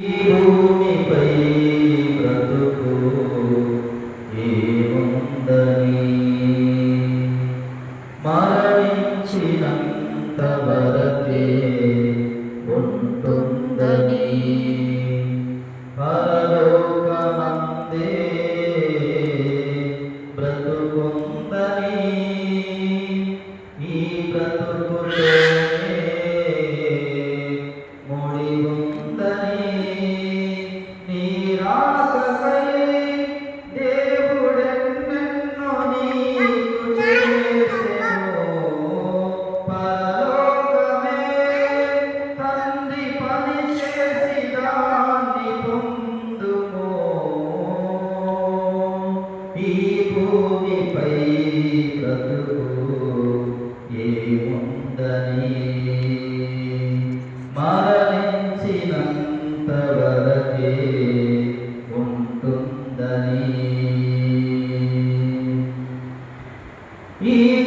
భూమిపై బ్రతుకు ఏముందని? మరణించినంత వరకే ఉంటుందని.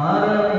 قال